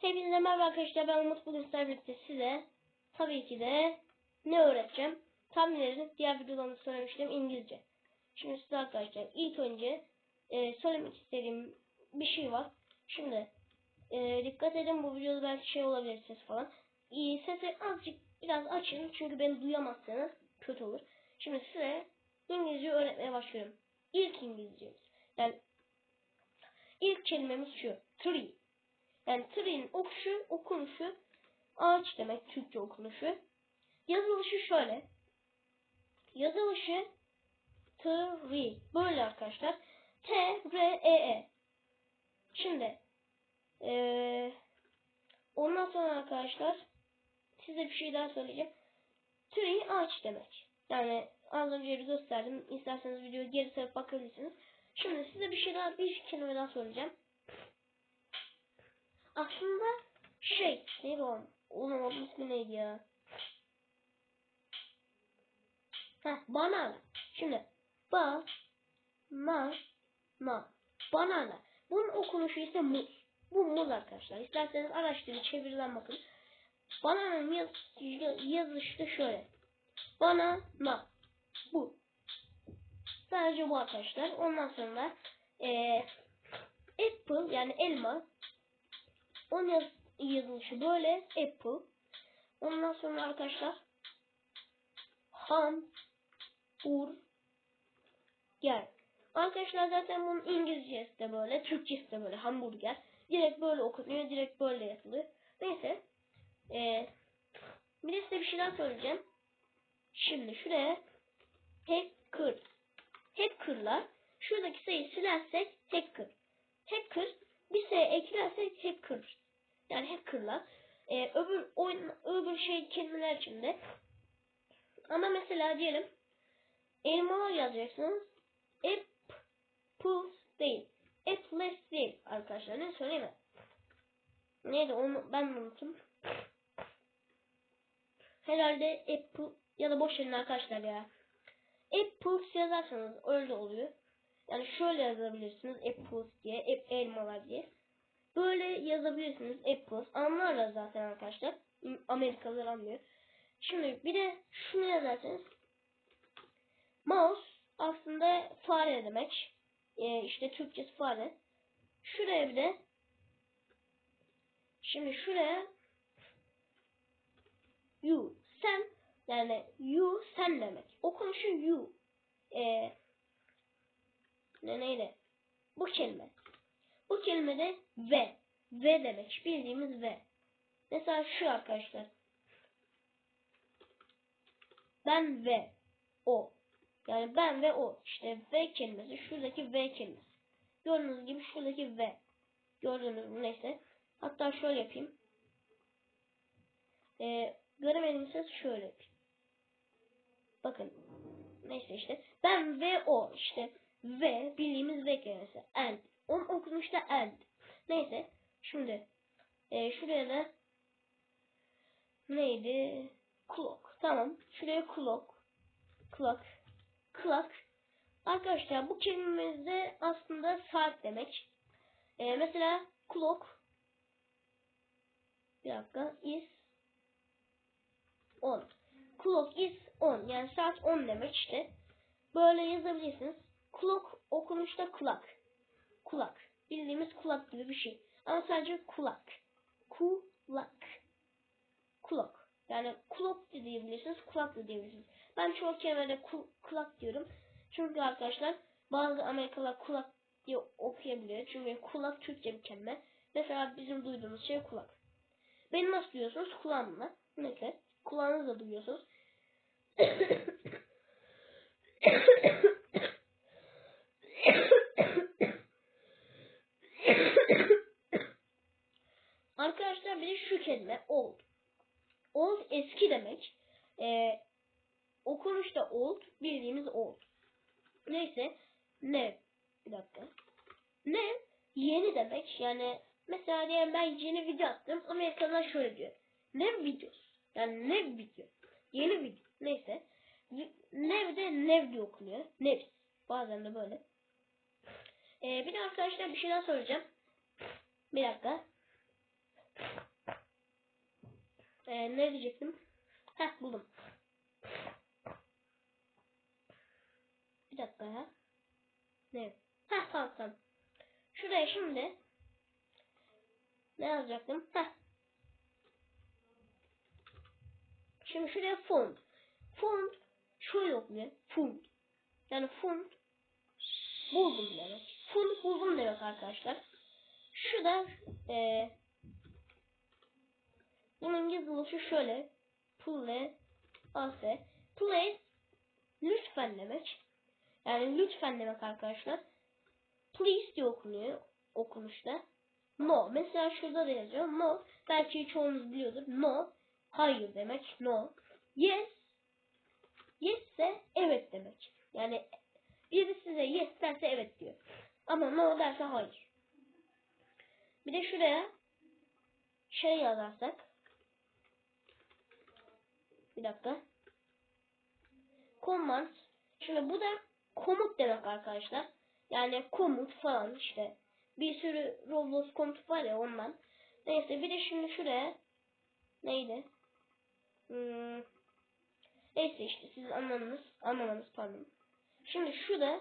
Hepinize merhaba arkadaşlar ben Umut bugün sizlerle birlikte size tabii ki de ne öğreteceğim? Tahminlerin diğer videolarında söylemiştim İngilizce. Şimdi size arkadaşlar ilk önce e, söylemek istediğim bir şey var. Şimdi e, dikkat edin bu videoda belki şey olabilir ses falan. İyi sesi azıcık biraz açın çünkü beni duyamazsanız kötü olur. Şimdi size İngilizce öğretmeye başlıyorum. İlk İngilizcemiz. Yani ilk kelimemiz şu. Tree. Yani tree'nin okuşu, okunuşu ağaç demek Türkçe okunuşu. Yazılışı şöyle. Yazılışı tree. Böyle arkadaşlar. T, R, E, E. Şimdi ee, ondan sonra arkadaşlar size bir şey daha söyleyeceğim. Tree ağaç demek. Yani az önce gösterdim. İsterseniz videoyu geri sarıp bakabilirsiniz. Şimdi size bir şey daha, bir kelime daha söyleyeceğim. Aslında şey, neydi o? Oğlum onun ismi neydi ya? Heh, banana. Şimdi, ba, na, na. Banana. Bunun okunuşu ise muz. Bu muz arkadaşlar. İsterseniz araştırın, çeviriden bakın. Bananın yaz, yazışı şöyle. Banana. Bu. Sadece bu arkadaşlar. Ondan sonra eee apple yani elma onun yaz, yazılışı böyle apple. Ondan sonra arkadaşlar ham ur gel. Arkadaşlar zaten bunun İngilizcesi de böyle, Türkçesi de böyle hamburger. Direkt böyle okunuyor, direkt böyle yazılıyor. Neyse. Ee, bir de size bir şeyler söyleyeceğim. Şimdi şuraya hacker. Hacker'lar. Şuradaki sayıyı silersek hacker. Hacker bir sayı eklersek hacker. Yani hacker'lar. Ee, öbür oyun öbür şey kelimeler içinde. Ama mesela diyelim elmalar yazacaksınız. Apples değil. Apples değil arkadaşlar. Ne söyleyeyim mi? Neydi onu ben unuttum. Herhalde Apple ya da boş verin arkadaşlar ya. Apples yazarsanız öyle oluyor. Yani şöyle yazabilirsiniz apples diye, ap elmalar diye. Böyle yazabilirsiniz apples. Anlarlar zaten arkadaşlar. Amerikalılar anlıyor. Şimdi bir de şunu yazarsanız mouse aslında fare demek. Ee, işte Türkçesi fare. Şuraya bir de şimdi şuraya you sen yani you sen demek. Okunuşu you. Ee, neyle? Bu kelime. Bu kelime de ve. Ve demek. Bildiğimiz ve. Mesela şu arkadaşlar. Ben ve o. Yani ben ve o. İşte ve kelimesi. Şuradaki ve kelimesi. Gördüğünüz gibi şuradaki ve. Gördüğünüz gibi neyse. Hatta şöyle yapayım. Ee, göremediğimse şöyle yapayım. Bakın. Neyse işte. Ben ve o. işte ve bildiğimiz ve kelimesi. And. Onun okunuşu da and. Neyse. Şimdi e, şuraya da neydi? Clock. Tamam. Şuraya clock. Clock. Clock. Arkadaşlar bu kelimemizde aslında saat demek. E, mesela clock bir dakika is on. Clock is on. Yani saat 10 demek işte. Böyle yazabilirsiniz. Clock okunuşta kulak. Kulak. Bildiğimiz kulak gibi bir şey. Ama sadece kulak. Kulak. Kulak. Yani kulak da diyebilirsiniz, kulak da diyebilirsiniz. Ben çoğu kelimede ku, kulak diyorum. Çünkü arkadaşlar bazı Amerikalılar kulak diye okuyabiliyor. Çünkü kulak Türkçe bir kelime. Mesela bizim duyduğumuz şey kulak. Beni nasıl duyuyorsunuz? Kulağımla. Neyse. Kulağınızla duyuyorsunuz. Arkadaşlar bir de şu kelime old. Old eski demek. Ee, okunuşta old bildiğimiz old. Neyse ne bir dakika. Ne yeni demek. Yani mesela diyelim ben yeni video attım. Amerikalılar şöyle diyor. Ne videosu? Yani ne video? Yeni video. Neyse. Nev de nev diye okunuyor. Nev. Bazen de böyle. Ee, bir de arkadaşlar bir şey daha söyleyeceğim. Bir dakika. Ee, ne diyecektim? Heh buldum. Bir dakika ya. Ne? Heh tamam tamam. Şuraya şimdi ne yazacaktım? Heh. Şimdi şuraya font. Font şöyle okunuyor. Font. Yani font buldum demek. Font buldum demek arkadaşlar. Şu da e, oluşu şöyle. Play as Play lütfen demek. Yani lütfen demek arkadaşlar. Please diye okunuyor okunuşta. No. Mesela şurada da yazıyor. No. Belki çoğunuz biliyordur. No. Hayır demek. No. Yes. Yes ise evet demek. Yani biri size yes derse evet diyor. Ama no derse hayır. Bir de şuraya şey yazarsak bir dakika. Command. Şimdi bu da komut demek arkadaşlar. Yani komut falan işte. Bir sürü Roblox komut var ya ondan. Neyse bir de şimdi şuraya neydi? Hmm. Neyse işte siz anlamanız, anlamanız pardon. Şimdi şurada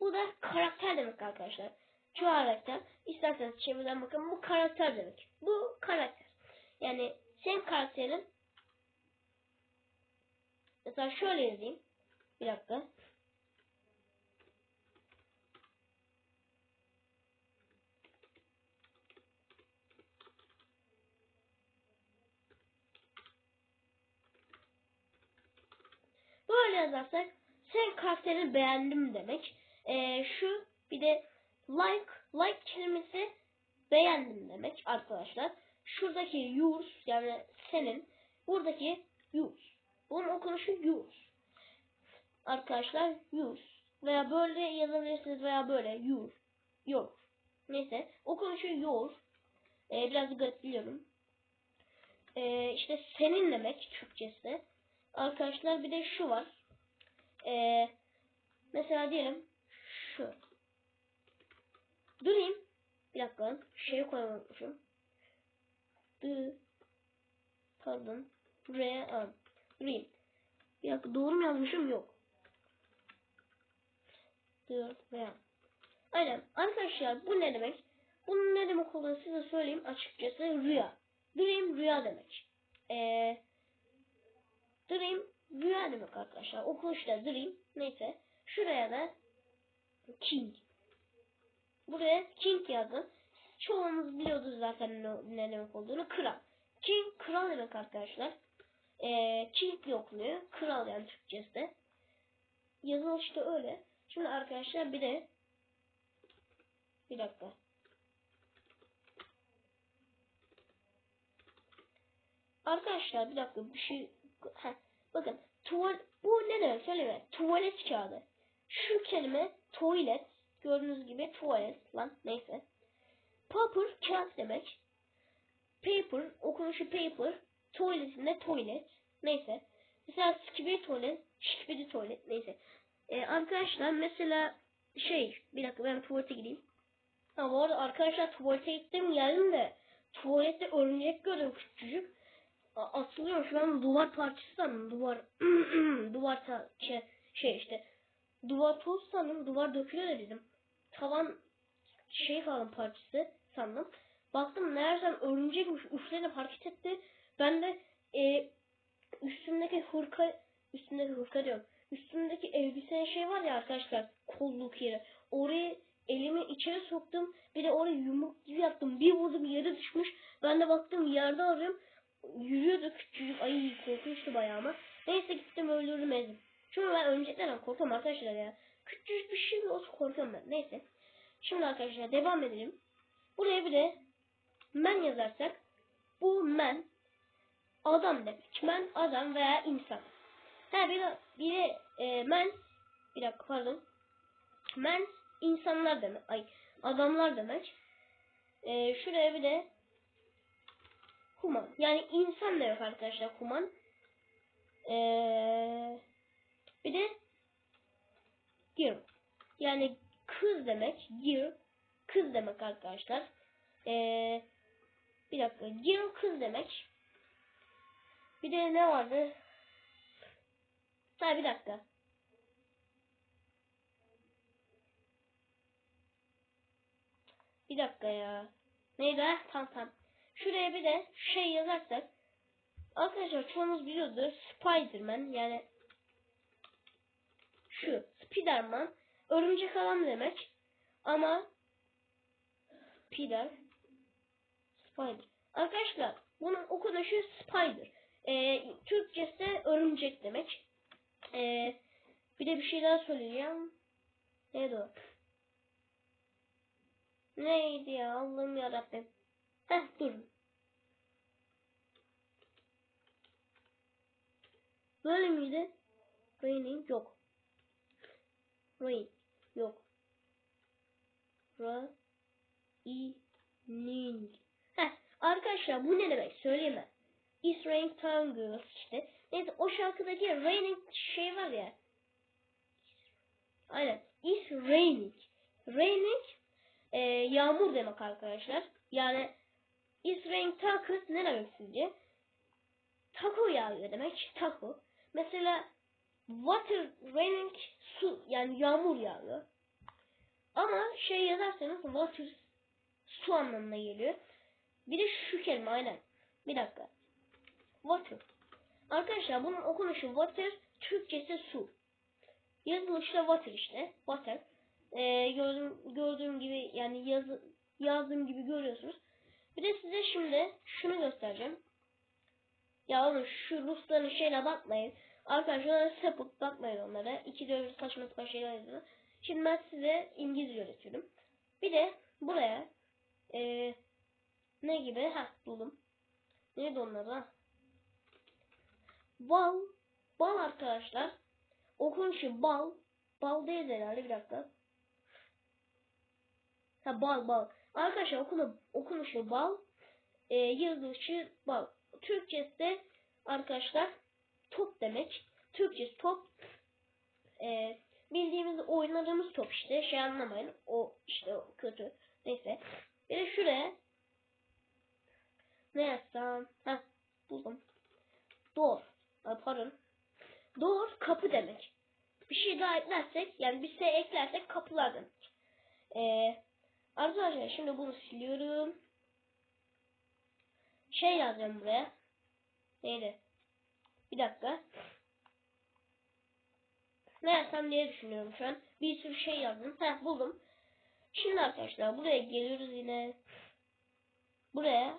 bu da karakter demek arkadaşlar. Şu karakter isterseniz çevirden bakın bu karakter demek. Bu karakter. Yani sen karakterin mesela şöyle yazayım. Bir dakika. Böyle yazarsak sen karakterini beğendim demek. Ee, şu bir de like like kelimesi beğendim demek arkadaşlar. Şuradaki yours yani senin buradaki yours. Bunun okunuşu yours. Arkadaşlar yours veya böyle yazabilirsiniz veya böyle your your. Neyse okunuşu your. Ee, biraz garip. Ee, işte senin demek Türkçesi. Arkadaşlar bir de şu var. Ee, mesela diyelim şu. Durayım. Bir dakika. Şeyi koymamışım. Pardon. R A. Durayım. Bir dakika doğru mu yazmışım? Yok. D R A. Aynen. Arkadaşlar bu ne demek? Bunun ne demek olduğunu size söyleyeyim açıkçası. Rüya. Dream rüya demek. Eee Dream rüya demek arkadaşlar. Okunuşta dream. Neyse. Şuraya da king. Buraya king yazın. Çoğunuz biliyordur zaten ne, ne demek olduğunu. Kral. King kral demek arkadaşlar. Ee, king diye okunuyor. Kral yani Türkçesi de. Yazılış da öyle. Şimdi arkadaşlar bir de bir dakika. Arkadaşlar bir dakika bir şey Heh, bakın tuval bu ne demek söyleme tuvalet kağıdı şu kelime tuvalet gördüğünüz gibi tuvalet lan neyse paper kağıt demek. Paper okunuşu paper. Tuvaletinde tuvalet neyse. Mesela skibidi tuvalet skibidi tuvalet neyse. Ee, arkadaşlar mesela şey bir dakika ben tuvalete gideyim. Ha bu arada arkadaşlar tuvalete gittim geldim de tuvalette örümcek gördüm küçücük. Asılıyor. Şu an duvar parçası sandım. Duvar duvar ta şey, şey işte. Duvar toz sandım. Duvar dökülüyor da dedim. Tavan şey falan parçası sandım baktım meğersem örümcekmiş üfledim hareket etti ben de e, üstümdeki hırka üstümdeki hırka diyorum üstümdeki elbise şey var ya arkadaşlar kolluk yeri oraya elimi içeri soktum bir de oraya yumruk gibi yaptım bir vurdum yere düşmüş ben de baktım yerde arıyorum yürüyordu küçücük ayı korkunçtu bayağı ama. Neyse gittim öldürdüm ezdim. Çünkü ben örümceklerden korkuyorum arkadaşlar ya. Küçücük bir şey olsa korkuyorum ben. Neyse. Şimdi arkadaşlar devam edelim. Buraya bir de men yazarsak bu men adam demek. Men adam veya insan. Ha bir de, bir de e, men bir dakika pardon. Men insanlar demek. Ay adamlar demek. E, şuraya bir de Human. Yani insan demek arkadaşlar human. Ee, bir de girl. Yani kız demek. Girl. Kız demek arkadaşlar. Ee, Bir dakika. Girl kız demek. Bir de ne vardı? Ha bir dakika. Bir dakika ya. Neydi? ha? Tamam tamam. Şuraya bir de şey yazarsak. Arkadaşlar çoğunuz biliyordur. Spiderman yani şu Spiderman örümcek adam demek. Ama Spider Spider. Arkadaşlar bunun okunuşu Spider. Ee, Türkçesi örümcek demek. Ee, bir de bir şey daha söyleyeceğim. Neydi o? Neydi ya Allah'ım yarabbim. Heh dur. Böyle miydi? Raining yok. Rain yok. Ra i ning. Heh arkadaşlar bu ne demek söyleyeyim ben. It's town girls işte. Neyse o şarkıdaki raining şey var ya. Aynen. It's raining. Raining e, yağmur demek arkadaşlar. Yani It's raining tacos ne demek sizce? Taco yağıyor demek. Taco. Mesela water raining su yani yağmur yağıyor. Ama şey yazarsanız water su anlamına geliyor. Bir de şu kelime aynen. Bir dakika. Water. Arkadaşlar bunun okunuşu water, Türkçesi su. Yazılışı da water işte. Water. Ee, gördüğüm, gördüğüm gibi yani yazı, yazdığım gibi görüyorsunuz. Bir de size şimdi şunu göstereceğim. Ya oğlum şu Rusların şeyine bakmayın. Arkadaşlar sapık bakmayın onlara. İki öyle saçma sapan şeyler yazıyor. Şimdi ben size İngilizce öğretiyorum. Bir de buraya eee ne gibi? Ha buldum. Neydi onlar ha? Bal. Bal arkadaşlar. Okunuşu bal. Bal değil herhalde bir dakika. Ha bal bal. Arkadaşlar okunu, okunuşu bal. E, yazılışı bal. Türkçesi de arkadaşlar top demek. Türkçesi top. E, bildiğimiz oynadığımız top işte. Şey anlamayın. O işte o kötü. Neyse. Bir de şuraya ne yazsam? Heh buldum. Door. Ha, pardon. Door kapı demek. Bir şey daha eklersek yani bir şey eklersek kapılar demek. Ee, arkadaşlar şimdi bunu siliyorum. Şey yazacağım buraya. Neydi? Bir dakika. Ne yazsam diye düşünüyorum şu an. Bir sürü şey yazdım. Heh buldum. Şimdi arkadaşlar buraya geliyoruz yine. Buraya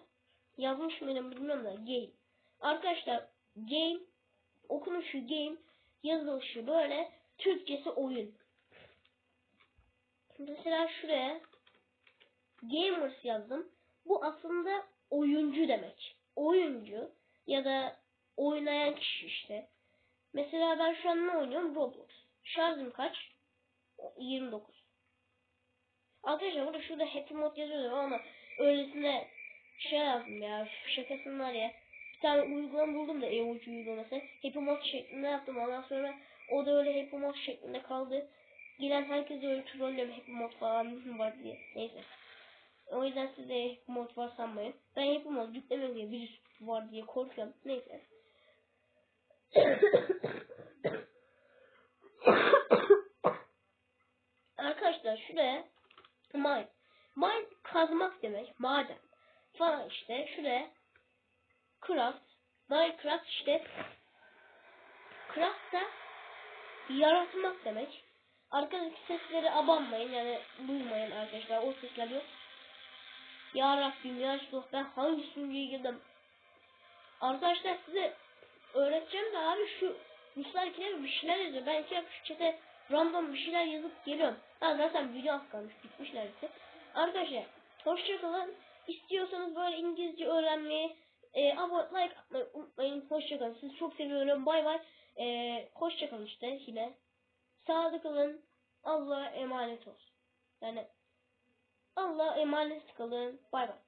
yazmış mıydım bilmiyorum da game. Arkadaşlar game okunuşu game yazılışı böyle Türkçesi oyun. Mesela şuraya gamers yazdım. Bu aslında oyuncu demek. Oyuncu ya da oynayan kişi işte. Mesela ben şu an ne oynuyorum? Roblox. Şarjım kaç? 29. Arkadaşlar burada şurada Happy Mode yazıyor ama öylesine şey yazdım ya şakasın var ya. Bir tane uygulama buldum da emoji uygulaması. Happy Mode şeklinde yaptım ondan sonra o da öyle Happy Mode şeklinde kaldı. Gelen herkes öyle trollüyorum Happy Mode falan var diye. Neyse. O yüzden siz de Happy Mode var sanmayın. Ben Happy Mode yüklemem diye virüs var diye korkuyorum. Neyse. Arkadaşlar şuraya mine. Mine kazmak demek. Maden. Falan işte. Şuraya craft. Minecraft işte craft da yaratmak demek. Arkadaki sesleri abanmayın yani duymayın arkadaşlar. O sesler yok. Ya Rabbim ya Resulullah ben hangi sunucuya girdim? Arkadaşlar size öğreteceğim de abi şu Ruslarkiler bir şeyler yazıyor. Ben iki şu çete random bir şeyler yazıp geliyorum. Ha zaten video az kalmış bitmişler ise. Arkadaşlar hoşçakalın. İstiyorsanız böyle İngilizce öğrenmeyi e, abone like atmayı unutmayın. Hoşçakalın. Sizi çok seviyorum. Bay bay. E, hoşçakalın işte yine. Sağlıklı kalın. Allah'a emanet olsun. Yani Allah'a emanet kalın. Bay bay.